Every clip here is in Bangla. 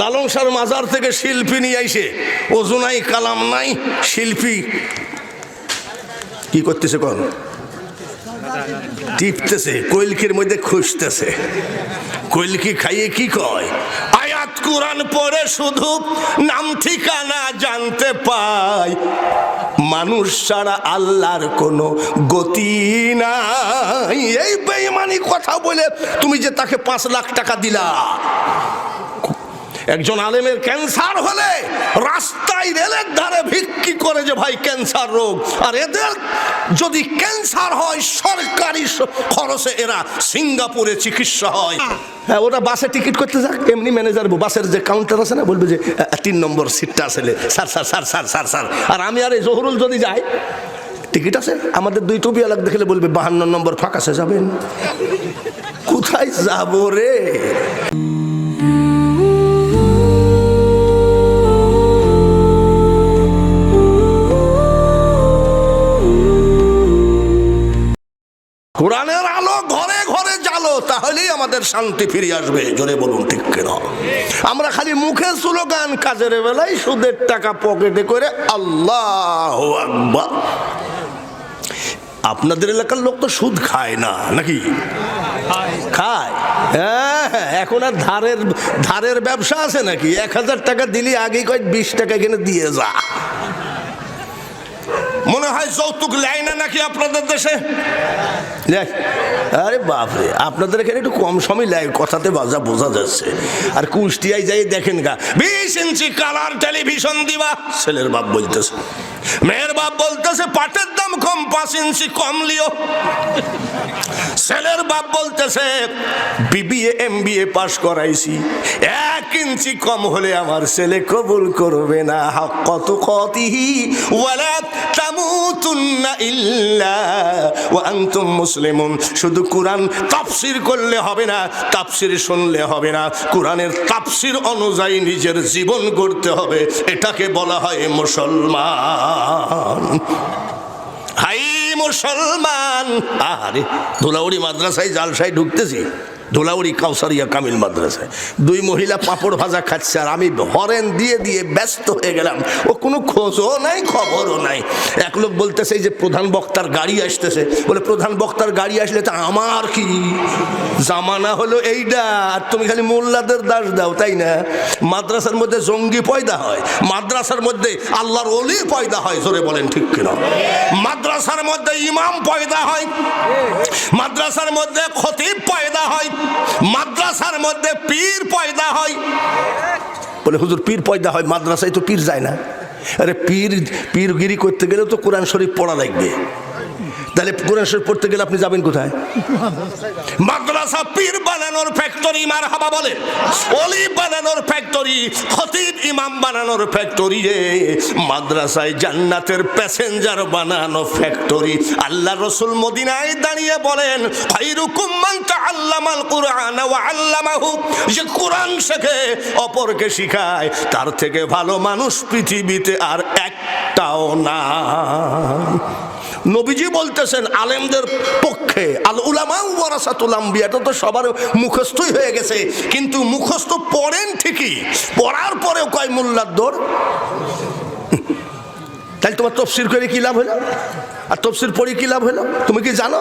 লালং সার মাজার থেকে শিল্পী নিয়ে আইসে অজু নাই, কালাম নাই, শিল্পী। কি করতেছে কোন? টিপতেছে, কৈলকির মধ্যে খুঁজতেছে। কৈলকি খাইয়ে কি কয়? আয়াত কোরআন পরে শুধু নাম ঠিকানা জানতে পাই মানুষ ছাড়া আল্লাহর কোনো গতি নাই। এই বেইমানি কথা বলে তুমি যে তাকে পাঁচ লাখ টাকা দিলা একজন আলেমের ক্যান্সার হলে রাস্তায় রেলের ধারে ভিক্ষি করে যে ভাই ক্যান্সার রোগ। আর এদের যদি ক্যান্সার হয়, সরকারি খরচে এরা সিঙ্গাপুরে চিকিৎসা হয়। হ্যাঁ ওরা বাসে টিকিট করতে যাক, এমনি ম্যানেজার বাসের যে কাউন্টার আছে না, বলবে যে তিন নম্বর সিটটা আসলে sir sir sir sir sir sir. আর আমি আর এই জহরুল যদি যাই, টিকিট আছে? আমাদের দুই টুপি আলাদা দেখলে বলবে, বাহান্ন নম্বর ফাঁকা সে যাবেন। কোথায় যাব রে? কোরআনের আলো ঘরে ঘরে জ্বালো, তাহলেই আমাদের শান্তি ফিরে আসবে। জোরে বলুন, ঠিক কেন? আমরা খালি মুখে স্লোগান, কাজের বেলায় সুদের টাকা পকেটে করে আল্লাহ আপনাদের এলাকার লোক তো সুদ খায় না, নাকি? খায়। হ্যাঁ এখন আর ধারের ধারের ব্যবসা আছে নাকি? এক হাজার টাকা দিলি আগে কয় বিশ টাকা এখানে দিয়ে যা। মনে হয় যৌতুক লেয় না নাকি আপনাদের দেশে। আরে বাপরে, আপনাদের এখানে একটু কম সময় লেয়, কথাতে বাজা বোঝা যাচ্ছে। আর কুষ্টিয়ায় যাই দেখেন গা, বিশ ইঞ্চি কালার টেলিভিশন দিবা, ছেলের বাপ বলতেছে। মেয়ের বাপ বলতেছে, পাটের দাম কম, পাঁচ ইঞ্চি কম লিও। ছেলের বাপ বলতেছে, বিবিএ এম বিএ পাশ করাইছি। এক ইঞ্চি কম হলে আমার ছেলে কবুল করবে না। কত কতিহি ওয়ালা তামুতুন্না ইল্লা আনতুম মুসলিমুন। শুধু কোরআন তাফসির করলে হবে না, তাফসির শুনলে হবে না। কোরআনের তাফসির অনুযায়ী নিজের জীবন গড়তে হবে, এটাকে বলা হয় মুসলমান। হাই মুসলমান! আরে ধুলাউড়ি মাদ্রাসায় জালসায় ঢুকতেছি। ধুলাউড়ি কাউসারিয়া কামিল মাদ্রাসায়। দুই মহিলা পাপড় ভাজা খাচ্ছে আর আমি হরেন দিয়ে দিয়ে ব্যস্ত হয়ে গেলাম। ও কোনো খোঁজও নাই, খবরও নাই। এক লোক বলতেছে যে প্রধান বক্তার গাড়ি আসতেছে। বলে, প্রধান বক্তার গাড়ি আসলে তা আমার কি? জামানা হলো এইটা আর তুমি খালি মোল্লাদের দাস দাও, তাই না? মাদ্রাসার মধ্যে জঙ্গি পয়দা হয়, মাদ্রাসার মধ্যে আল্লাহর অলি পয়দা হয়। জোরে বলেন, ঠিক কিনা? মাদ্রাসার মধ্যে ইমাম পয়দা হয়। মাদ্রাসার মধ্যে খতিব পয়দা হয়। মাদ্রাসার মধ্যে পীর পয়দা হয়। বলে, হুজুর, পীর পয়দা হয়, মাদ্রাসায় তো পীর যায় না। আরে, পীর, পীরগিরি করতে গেলে তো কোরআন শরীফ পড়া লাগবে। তাহলে কোরআন পড়তে গেলে আপনি যাবেন কোথায়? মাদ্রাসা পীর বানানোর ফ্যাক্টরি মার হাবা বলে। অলি বানানোর ফ্যাক্টরি খতিব ইমাম বানানোর ফ্যাক্টরি রে। মাদ্রাসায় জান্নাতের প্যাসেঞ্জার বানানো ফ্যাক্টরি আল্লাহ রসুল মদিনায় দাঁড়িয়ে বলেন খাইরুকুম মান তাআল্লামাল কুরআন ওয়া আল্লামাহু। যে কোরআন শেখে, অপরকে শিখায়। তার থেকে ভালো মানুষ পৃথিবীতে আর একটাও না। নবীজি বলতেছেন, আলেমদের পক্ষে, আল উলামাউ ওয়ারাসাতুল আম্বিয়া এটা তো সবার মুখস্থই হয়ে গেছে। কিন্তু মুখস্থ পড়েন ঠিকই, পড়ার পরেও কয় মোল্লার দৌড়? তাহলে তোমার তফসির করে কি লাভ হলো? আর তফসির পড়ে কি লাভ হলো? তুমি কি জানো?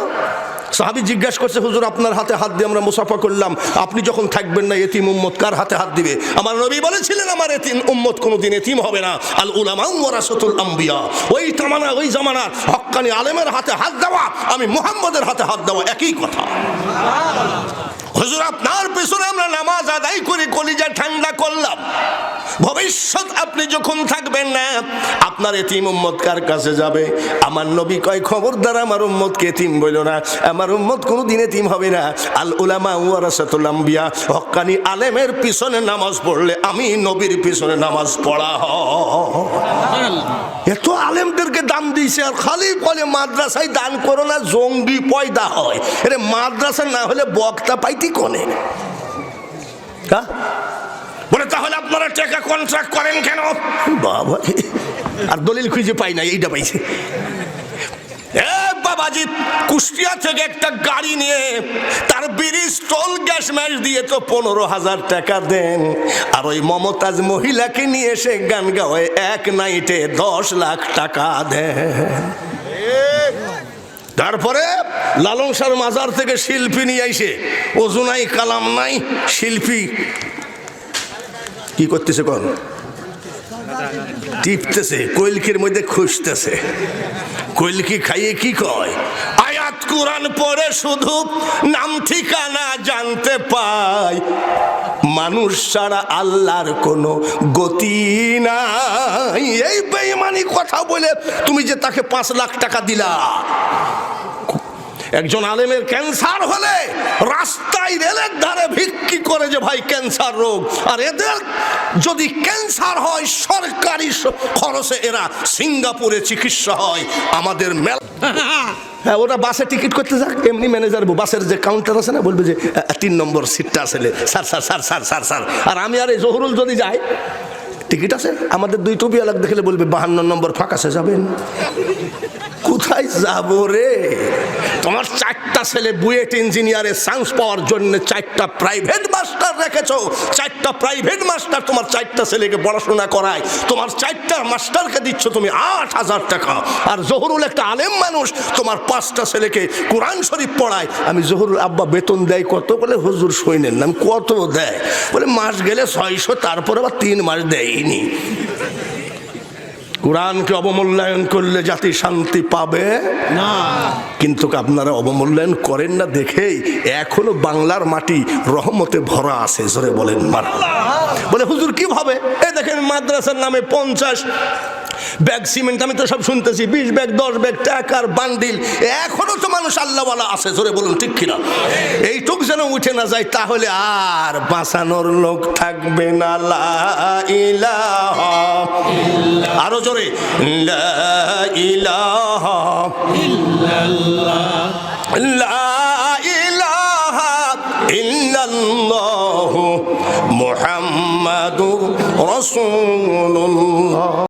সাহাবি জিজ্ঞাসা করছে, হুজুর, আপনার হাতে হাত দিয়ে আমরা মুসাফা করলাম। আপনি যখন থাকবেন না, এতিম উম্মত কার হাতে হাত দিবে? আমার নবী বলেছিলেন, আমার এতিম উম্মত কোনোদিন এতিম হবে না। আল উলামা ওয়ারাসাতুল আম্বিয়া। ওই তামানা, ওই জামানার হক্কানি আলেমের হাতে হাত দেওয়া, আমি মুহাম্মদের হাতে হাত দেওয়া একই কথা। হুজুর, আপনার পেছনে আমরা নামাজ আদায় করে কলিজা ঠান্ডা করলাম। ভবিষ্যৎ আপনি যখন থাকবেন না, আপনার এতিম উম্মত কার কাছে যাবে? আমার নবী কয়, খবরদার, আমার উম্মতকে এতিম বইল না? আমার উম্মত কোনো দিন এতিম হবে না। আল উলামা ওয়ারাসাতুল আম্বিয়া হক্কানি আলেমের পিছনে নামাজ পড়লে আমি নবীর পিছনে নামাজ পড়া এত আলেমদেরকে দান দিয়েছে, আর খালি বলে, মাদ্রাসায় দান করো না, জঙ্গি পয়দা হয়। এরে, মাদ্রাসা না হলে বক্তা পাইতি কোনে? হ্যাঁ? বলে তাহলে আপনারা টাকা কন্ট্রাক্ট করেন কেন? বাবা আর দলিল খুঁজে পাই না এইটা পাইছে। বাবাজি কুষ্টিয়া থেকে একটা গাড়ি নিয়ে তার ব্রিজ টোল গ্যাস ম্যাচ দিয়ে তো পনেরো হাজার টাকা দেন। আর ওই মমতাজ মহিলাকে নিয়ে এসে গান গাওয়ায় এক নাইটে দশ লাখ টাকা দেন। তারপরে লালন সার মাজার থেকে শিল্পী নিয়ে আইসে অজু নাই কালাম নাই শিল্পী কি করতেছে কোন? টিপতেছে, কৈলকির মধ্যে খুঁজতেছে। কৈলকি খাইয়ে কি কয়? আয়াত কোরআন পরে শুধু নাম ঠিকানা জানতে পাই মানুষ ছাড়া আল্লাহর কোনো গতি নাই। এই বেইমানি কথা বলে তুমি যে তাকে পাঁচ লাখ টাকা দিলা একজন আলেমের ক্যান্সার হলে রাস্তায় রেলের ধারে ভিক্ষি করে যে ভাই ক্যান্সার রোগ। আর এদের যদি ক্যান্সার হয়, সরকারি খরচে এরা সিঙ্গাপুরে চিকিৎসা হয়। আমাদের মেলা হ্যাঁ ওরা বাসে টিকিট করতে যাক, এমনি ম্যানেজার বাসের যে কাউন্টার আছে না, বলবে যে তিন নম্বর সিটটা আসলে sir sir sir sir sir sir. আর আমি আর এই জহুরুল যদি যাই, টিকিট আছে? আমাদের দুই টুপি আলাদা দেখলে বলবে, বাহান্ন নম্বর ফাঁকাশে যাবেন। কোথায় যাব রে? তোমার চারটা ছেলে বুয়েট ইঞ্জিনিয়ারে সায়েন্স পাওয়ার জন্য চারটা প্রাইভেট মাস্টার রেখেছ। চারটা প্রাইভেট মাস্টার তোমার চারটা ছেলেকে পড়াশোনা করায়। তোমার চারটা মাস্টারকে দিচ্ছ তুমি আট হাজার টাকা। আর জহরুল একটা আলেম মানুষ, তোমার পাঁচটা ছেলেকে কোরআন শরীফ পড়ায়। আমি জহরুল আব্বা বেতন দেয় কত বলে? হুজুর সৈনেন নাম কত দেয়? বলে, মাস গেলে ছয়শো, তারপরে আবার তিন মাস দেয়নি। কোরআনকে অবমূল্যায়ন করলে জাতি শান্তি পাবে? না। কিন্তু আপনারা অবমূল্যায়ন করেন না দেখেই এখনও বাংলার মাটি রহমতে ভরা আছে জোরে বলেন মার বলে হুজুর কি ভাবে? এই দেখেন মাদ্রাসার নামে পঞ্চাশ ব্যাগ, সিমেন্ট, আমি তো সব শুনতেছি। বিশ ব্যাগ, দশ ব্যাগ টাকার বান্ডিল। এখনও তো মানুষ আল্লাহওয়ালা আছে, জোরে বলুন, ঠিক কিনা? এইটুক যেন উঠে না যায়, তাহলে আর বাঁচানোর লোক থাকবে না। ইলাহা আরও জোরে ইলাহা ইল্লাল্লাহু মুহাম্মাদুর রাসূলুল্লাহ।